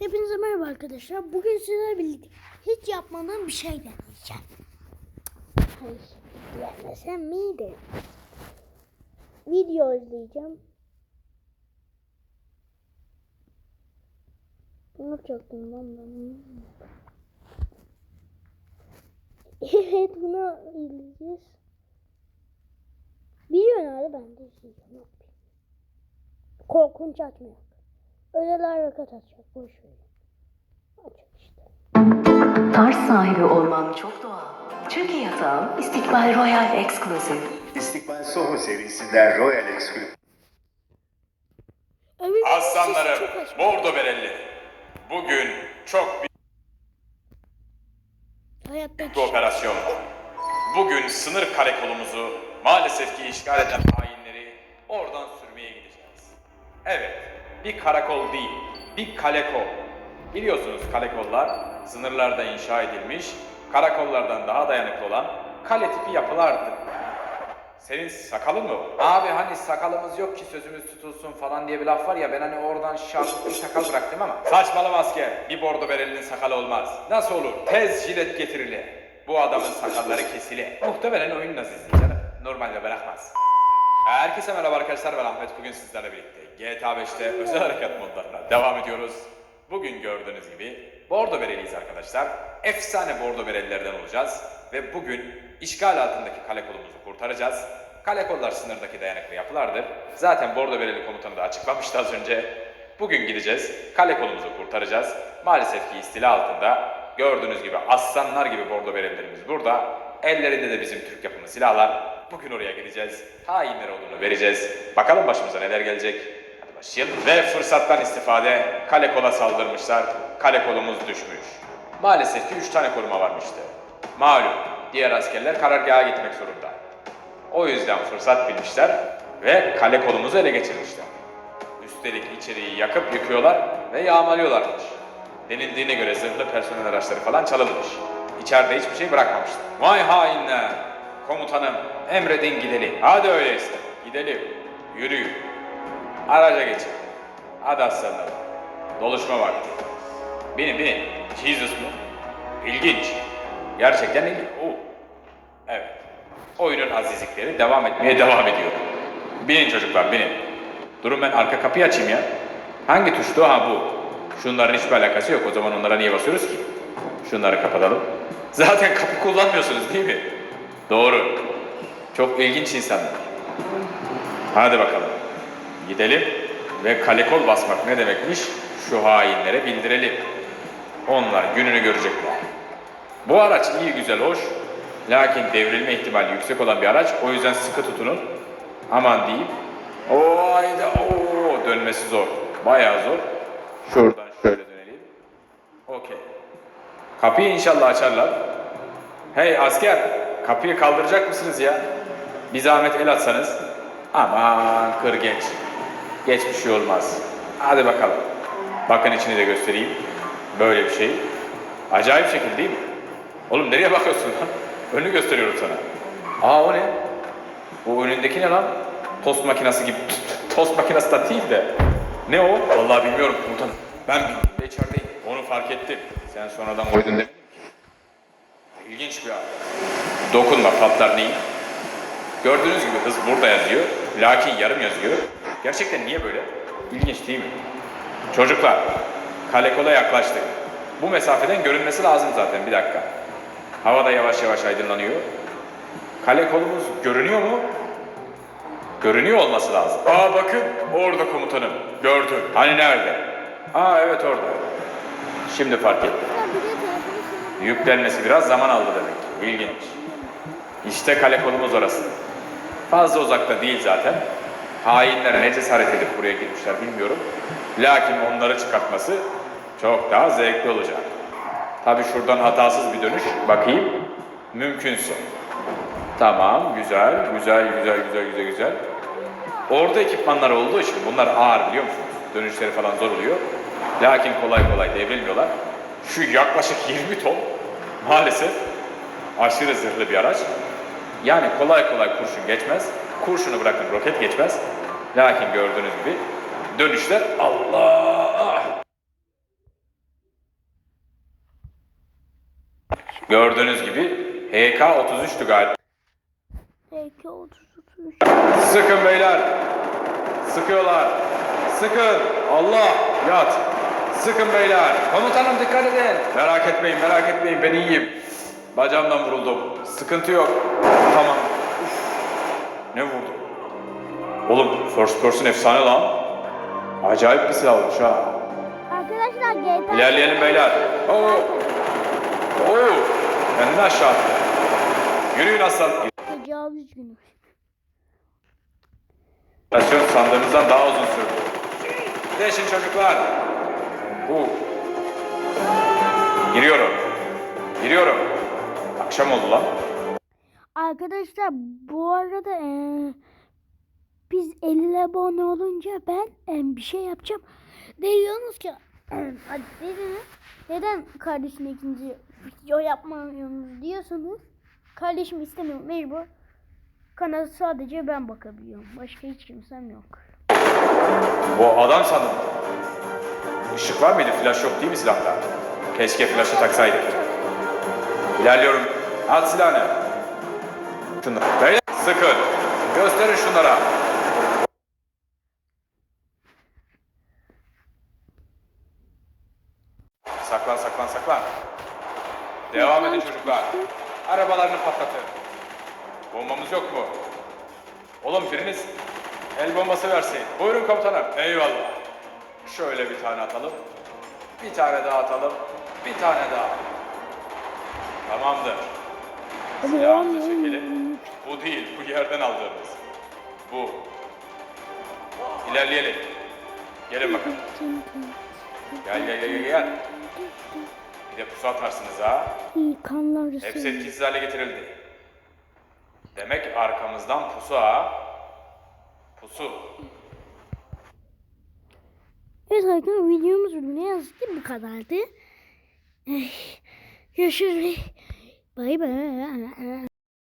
Hepinize merhaba arkadaşlar. Bugün sizlerle birlikte hiç yapmadığım bir şey deneyeceğim. Hayır, diyemesem miydi? Video izleyeceğim. Ne yapacaktım lan ben? Evet bunu izleyeceğiz. Biliyorsun abi ben de izleyeceğim. Korkunç açmıyor. Öyle rakat açacak. Boş ver. Açık işte. Tarz sahibi olman çok doğal. Çünkü yatağım İstikbal Royal Exclusive. İstikbal Soho serisinden Royal Exclusive Evet, Aslanlarım, bordo berelli. Bugün çok büyük Hayatta bir operasyon var. Bugün sınır karakolumuzu maalesef ki işgal eden hainleri oradan sürmeye gideceğiz. Evet, bir karakol değil, bir kalekol. Biliyorsunuz kalekollar sınırlarda inşa edilmiş, karakollardan daha dayanıklı olan kale tipi yapılardır. Senin sakalın mı? Abi hani sakalımız yok ki sözümüz tutulsun falan diye bir laf var ya ben hani oradan şart bir sakal bıraktım ama. Saçmalama asker. Bir bordo berelinin sakalı olmaz. Nasıl olur? Tez jilet getirile. Bu adamın sakalları kesili. Muhtemelen oyun nazisti canım. Normalde bırakmaz. Herkese merhaba arkadaşlar ben Ahmet. Bugün sizlerle birlikte GTA 5'te özel harekat modlarına devam ediyoruz. Bugün gördüğünüz gibi bordo bereliyiz arkadaşlar. Efsane bordo berelilerden olacağız. Ve bugün işgal altındaki kale kolumuzu kurtaracağız. Kale kollar sınırdaki dayanıklı yapılardır. Zaten bordo bereli komutanı da açıklamıştı az önce. Bugün gideceğiz, kale kolumuzu kurtaracağız. Maalesef ki istila altında gördüğünüz gibi aslanlar gibi bordo berelilerimiz burada. Ellerinde de bizim Türk yapımı silahlar. Bugün oraya gideceğiz. Hainler olduğunu vereceğiz. Bakalım başımıza neler gelecek. Hadi başlayalım. Ve fırsattan istifade kale kola saldırmışlar. Kale kolumuz düşmüş. Maalesef ki 3 tane koruma varmıştı. Malum diğer askerler karargaha gitmek zorunda. O yüzden fırsat bilmişler ve kale kolumuzu ele geçirmişler. Üstelik içeriği yakıp yıkıyorlar ve yağmalıyorlarmış. Denildiğine göre zırhlı personel araçları falan çalınmış. İçeride hiçbir şey bırakmamışlar. Vay hainler! Komutanım emredin gidelim. Hadi öyleyse gidelim. Yürüyün. Araca geçin. Hadi aslanlarım. Doluşma vakti. Binin binin. Jesus mu? İlginç. Gerçekten ilginç. Oo. Evet. Oyunun azizlikleri devam etmeye devam ediyor. Binin çocuklar binin. Durun ben arka kapıyı açayım ya. Hangi tuştu? Ha bu. Şunların hiçbir alakası yok. O zaman onlara niye basıyoruz ki? Şunları kapatalım. Zaten kapı kullanmıyorsunuz değil mi? Doğru. Çok ilginç insanlar. Hadi bakalım. Gidelim ve kale basmak ne demekmiş? Şu hainlere bildirelim. Onlar gününü görecekler. Bu araç iyi güzel hoş. Lakin devrilme ihtimali yüksek olan bir araç. O yüzden sıkı tutunun. Aman diyeyim. Oo hayda oo dönmesi zor. Bayağı zor. Şuradan şöyle dönelim. Okey. Kapıyı inşallah açarlar. Hey asker, kapıyı kaldıracak mısınız ya? Bir zahmet el atsanız. Aman kır geç. Geç bir şey olmaz. Hadi bakalım. Bakın içini de göstereyim. Böyle bir şey. Acayip şekil değil mi? Oğlum nereye bakıyorsun lan? Önünü gösteriyorum sana. Aa o ne? O önündeki ne lan? Tost makinesi gibi. Tost makinesi de değil de. Ne o? Vallahi bilmiyorum komutanım. Ben de içerideyim. Onu fark ettim. Sen sonradan koydun demedim. İlginç bir abi. Dokunma patlar neyin? Gördüğünüz gibi hız burada yazıyor. Lakin yarım yazıyor. Gerçekten niye böyle? İlginç değil mi? Çocuklar, kale kola yaklaştık. Bu mesafeden görünmesi lazım zaten bir dakika. Hava da yavaş yavaş aydınlanıyor. Kale kolumuz görünüyor mu? Görünüyor olması lazım. Aa bakın orada komutanım. Gördüm. Hani nerede? Aa evet orada. Şimdi fark ettim. Yüklenmesi biraz zaman aldı demek. İlginç. İşte kale kolumuz orası. Fazla uzakta değil zaten. Hainler ne cesaret edip buraya girmişler bilmiyorum. Lakin onları çıkartması çok daha zevkli olacak. Tabi şuradan hatasız bir dönüş bakayım. Mümkünse. Tamam, güzel, güzel, güzel, güzel, güzel, güzel. Orada ekipmanlar olduğu için bunlar ağır biliyor musunuz? Dönüşleri falan zor oluyor. Lakin kolay kolay devrilmiyorlar. Şu yaklaşık 20 ton maalesef aşırı zırhlı bir araç. Yani kolay kolay kurşun geçmez. Kurşunu bırakın roket geçmez. Lakin gördüğünüz gibi dönüşler Allah! Gördüğünüz gibi HK-33'tü galiba. HK-33. Sıkın beyler. Sıkıyorlar. Sıkın. Allah yat. Sıkın beyler. Komutanım dikkat edin. Merak etmeyin merak etmeyin ben iyiyim. Bacağımdan vuruldum. Sıkıntı yok. Tamam. Uf. Ne vurdu? Oğlum first person efsane lan. Acayip bir silahmış ha. Arkadaşlar GTA İlerleyelim beyler. Oo. Oo. Kendini aşağı attı. Yürüyün aslan. Tecavüz günü. Operasyon sandığımızdan daha uzun sürdü. Değişin çocuklar. Bu. Giriyorum. Giriyorum. Akşam oldu lan. Arkadaşlar bu arada eee, biz 50 abone olunca ben eee, bir şey yapacağım. Diyorsunuz ki hadi dediniz, neden kardeşine ikinci video yapmıyorsunuz diyorsunuz. Kardeşim istemiyor mecbur. Kanala sadece ben bakabiliyorum. Başka hiç kimsem yok. Bu adam sandım. Işık var mıydı? Flash yok değil mi silahta? Keşke flash'ı taksaydık. İlerliyorum. At silahını. Şunları. Beyler sıkın. Gösterin şunlara. Saklan saklan saklan. Devam edin çocuklar. Arabalarını patlatın. Bombamız yok mu? Oğlum biriniz el bombası versin. Buyurun komutanım. Eyvallah. Şöyle bir tane atalım. Bir tane daha atalım. Bir tane daha. Tamamdır. Silahımızı çekelim. Bu değil, bu yerden aldığımız. Bu. İlerleyelim. Gelin bakalım. Gel gel gel gel. Bir de pusu atarsınız ha. İyi kanlar Hepsi etkisiz hale getirildi. Demek arkamızdan pusu ha. Pusu. Evet arkadaşlar videomuz ne yazık ki bu kadardı. Eh, Görüşürüz. Bay bay.